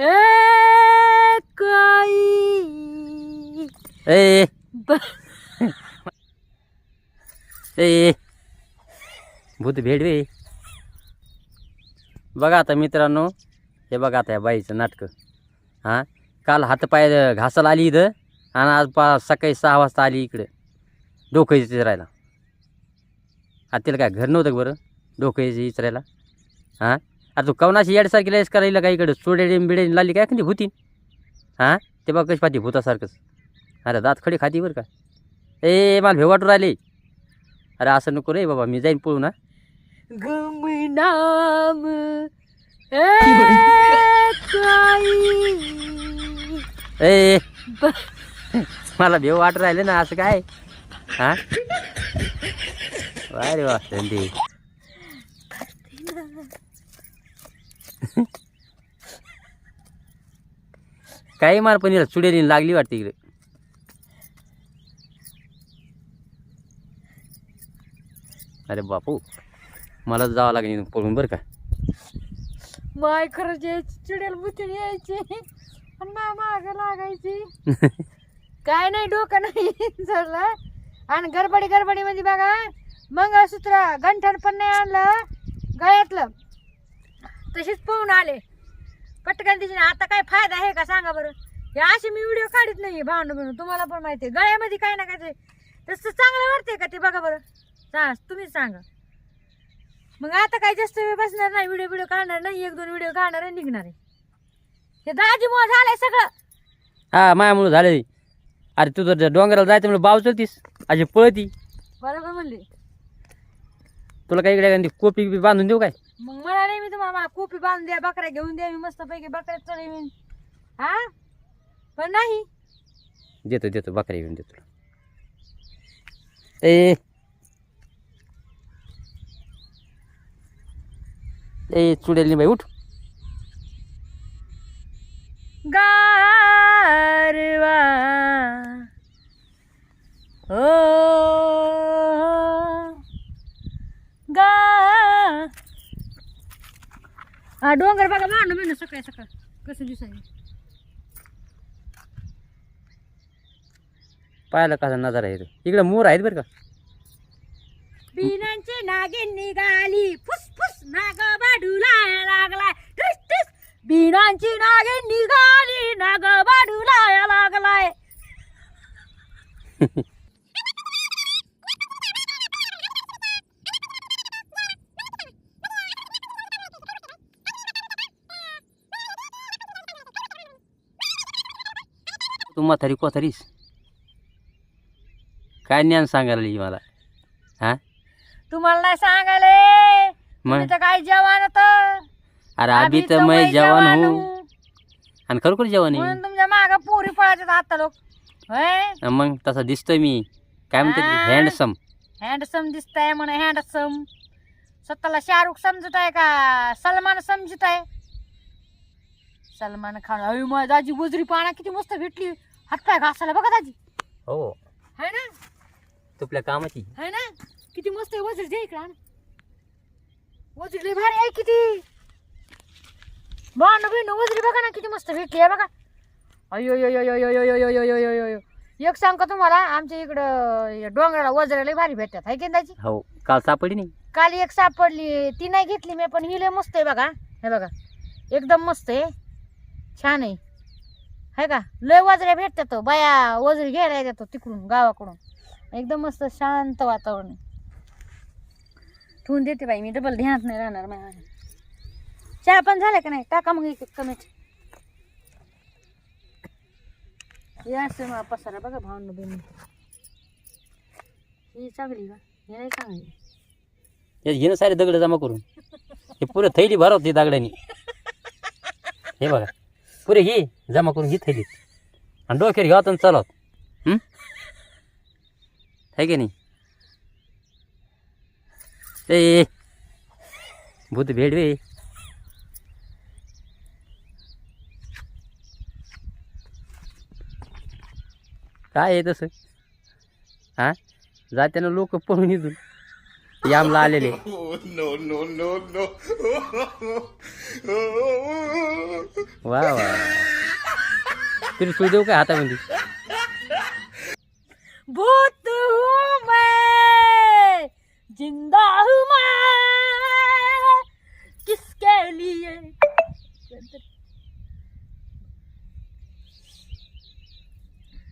ए. काई ए. ए भूत भेडवे बघा आता मित्रांनो हे बघा आता या बाईचं नाटकं. हां? काल हातपाय घासाला आली इथं आणि आज पा सकाळी सहा वाजता आली इकडं डोकं इचरायला. आता तिला काय घर नव्हतं बरं डोकं इचरायला? हां? आता तू कवनाशी येडसारखी लयच करायला काय इकडं? चोडे बिडे लाली काय एखादी भूतीन? हां? ते बघ कशी पाहते भूतासारखंच. अरे दात खडी खाती बरं का? ए मला भेवाटू राहिले. अरे असं नको रे बाबा मी जाईन पळून हा. गुमनाम ए मला भेव वाटू राहिले ना असं काय? हा? वा रे वा संधी काही मार पण हिला चुडेली लागली वाटते इकडे. अरे बापू मला जावं लागेल पळून बरं का. माय खरंच यायची चुडेल बुतीन यायची आणि माग लागायची. काय नाही डोकं नाही चढलं आणि गडबडी गडबडीमध्ये बघा मंगळसूत्र गंठण पण नाही आणलं. गळ्यातलं. तशीच पळून आले. पटकन तिची आता काय फायदा आहे का सांगा बरं? हे असे मी व्हिडिओ काढत नाही भावनं म्हणून तुम्हाला पण माहिती आहे. गळ्यामध्ये काय ना काय ते तसं चांगलं वाटतंय का ते बघा बरं? सांग तुम्हीच सांगा. मग आता काय जास्त वेळ बसणार नाही व्हिडिओ व्हिडिओ काढणार नाही एक दोन व्हिडिओ काढणार आहे निघणार आहे. हे दाजी मुळे झालंय सगळं. हा मायामुळं झाले अरे तू तर डोंगराला जायचं म्हणून बाव चलतीस अशी पळती. बरोबर म्हणले. तुला काही इकडे कोपी बी बांधून देऊ काय? मग मला नाही मी तुम्हाला कोपी बांधून द्या बकऱ्या घेऊन द्या मी मस्त पैकी बकऱ्या चढवीन. हा? पण नाही. देतो देतो बकरी घेऊन देतो ए. ए चुडेल नाही बाई उठ. हा डोंगर बघा भांडू बिंडू सकाळी सकाळ. कसं दिसायचं. पाहायला कसा नजारा येतो इकडे मोर आहेत बरं का? बिनांची नागिन निघाली फुस फुस नाग बाडूला लागलाय. ठुस ठुस. बिनांची नागिन निघाली नाग बाडूला लागलाय. तू म्हातारी कोथारीस? काय ज्ञान सांगायला लागली मला? हा? तुम्हाला नाही सांगाले मग तुम्ही तर काय जवान होतं अरे आधी तर मैं जवान हो. आणि खरोखर जवान आहे? तुमच्या माग पोरी पळायच्यात आता लोक. होय? मग तसा दिसतोय मी. काय म्हणते हा. हँडसम हँडसम दिसताय म्हणे हँडसम स्वतःला शाहरुख समजत आहे का? सलमान समजत आहे सलमान खान अय माझी दाजी वजरी पाना किती मस्त भेटली. हातपाय घासायला बघा दाजी. हो. है ना? तुपल्या कामाची. है ना? किती मस्त आहे वजरी इकडे आण. वजरी लय भारी आहे किती. बाण बिण वजरी बघा ना किती मस्त भेटली आहे बघा. अयो यो यो यो यो यो यो यो यो यो यो यो यो एक सांग का तुम्हाला आमच्या इकडं या डोंगराला वजऱ्या लय भारी भेटतात. हाय की नाही दाजी? हो. काल सापडली नाही? काल एक सापडली ती नाही घेतली मी पण ही लय मस्त आहे बघा. हे बघा. एकदम मस्त आहे. छान आहे. है का? लय वजऱ्या भेटतात तो बाया वजरी घ्यायला येतात हो तिकडून गावाकडून. एकदम मस्त शांत वातावरण आहे. ठेवून देते बाई मी डबल ध्यानात नाही राहणार माझ्या. चहा पण झाल्या का नाही? टाका मग एक कमीच या असं मला पसारा बघा भावनं बहिणी. ही चांगली का? हे नाही चांगली. घेणं सारे दगड जमा करून. हे पुरे थैली भरवते दगडाने हे बघा. पुरे घे जमा करून घे थैली आणि डोक्यावर घ्या तर चालत है? की नाही? ए भूत भेडवे काय आहे तसं? हां? जात्यानं लोक पळून इथून. यामला आलेले. वाह वाह। फिर सूर्य का हाथ में भूत हूँ मैं, ज़िंदा हूँ मैं। किसके लिए?